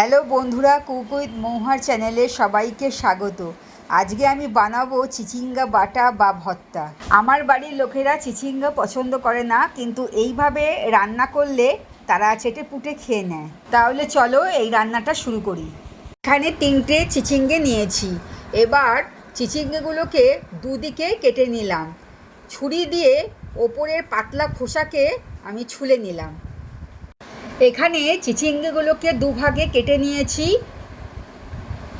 Hello বন্ধুরা, cook with মৌহার চ্যানেলে সবাইকে স্বাগত। আজকে আমি বানাবো চিচিঙ্গা বাটা বা ভত্তা। আমার বাড়ির লোকেরা চিচিঙ্গা পছন্দ করে না, কিন্তু এইভাবে রান্না করলে তারা চেটে পুটে খেয়ে নেয়। তাহলে চলো এই রান্নাটা শুরু করি। এখানে তিনটে চিচিঙ্গে নিয়েছি। এবার চিচিঙ্গেগুলোকে দুদিকে কেটে নিলাম। ছুরি দিয়ে ওপরের পাতলা খোসাকে আমি ছুলে নিলাম। এখানে চিচিঙ্গিগুলোকে দুভাগে কেটে নিয়েছি।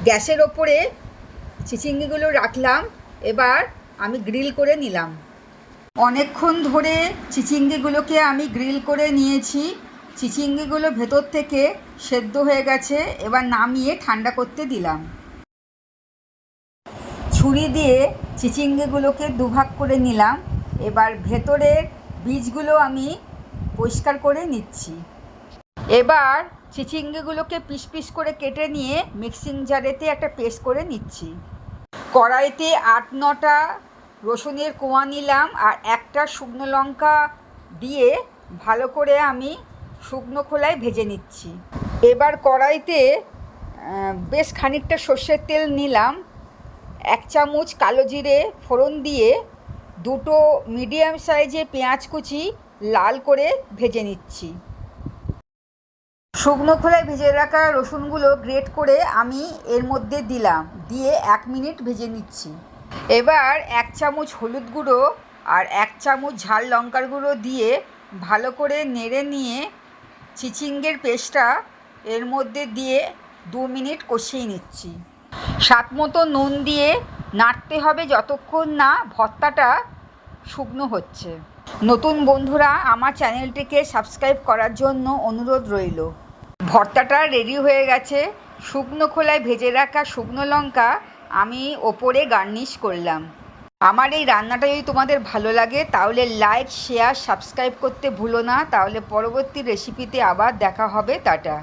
গ্যাসের ওপরে চিচিঙ্গিগুলো রাখলাম, এবার আমি গ্রিল করে নিলাম। অনেকক্ষণ ধরে চিচিঙ্গিগুলোকে আমি গ্রিল করে নিয়েছি। চিচিঙ্গিগুলো ভেতর থেকে সেদ্ধ হয়ে গেছে, এবার নামিয়ে ঠান্ডা করতে দিলাম। ছুরি দিয়ে চিচিঙ্গিগুলোকে দুভাগ করে নিলাম, এবার ভেতরের বীজগুলো আমি পরিষ্কার করে নিচ্ছি। এবার চিচিঙ্গেগুলোকে পিস পিস করে কেটে নিয়ে মিক্সিং জারেতে একটা পেস্ট করে নিচ্ছি। কড়াইতে আট নটা রসুনের কোয়া নিলাম আর একটা শুকনো লঙ্কা দিয়ে ভালো করে আমি শুকনো খোলায় ভেজে নিচ্ছি। এবার কড়াইতে বেশ খানিকটা সর্ষের তেল নিলাম। এক চামচ কালো জিরে ফোড়ন দিয়ে দুটো মিডিয়াম সাইজে পেঁয়াজ কুচি লাল করে ভেজে নিচ্ছি। শুকনো খোলায় ভেজে রাখা রসুনগুলো গ্রেট করে আমি এর মধ্যে দিলাম। দিয়ে এক মিনিট ভেজে নিচ্ছি। এবার এক চামচ হলুদ গুঁড়ো আর এক চামচ ঝাল লঙ্কার গুঁড়ো দিয়ে ভালো করে নেড়ে নিয়ে চিচিঙ্গের পেস্টটা এর মধ্যে দিয়ে দু মিনিট কষিয়ে নিচ্ছি। স্বাদ মতো নুন দিয়ে নাড়তে হবে যতক্ষণ না ভর্তাটা শুকনো হচ্ছে। নতুন বন্ধুরা, আমার চ্যানেলটিকে সাবস্ক্রাইব করার জন্য অনুরোধ রইল। ভর্তাটা রেডি হয়ে গেছে। শুকনো খোলায় ভেজে রাখা শুকনো লঙ্কা আমি ওপরে গার্নিশ করলাম। আমার এই রান্নাটা যদি তোমাদের ভালো লাগে, তাহলে লাইক শেয়ার সাবস্ক্রাইব করতে ভুলো না। তাহলে পরবর্তী রেসিপিতে আবার দেখা হবে। টাটা।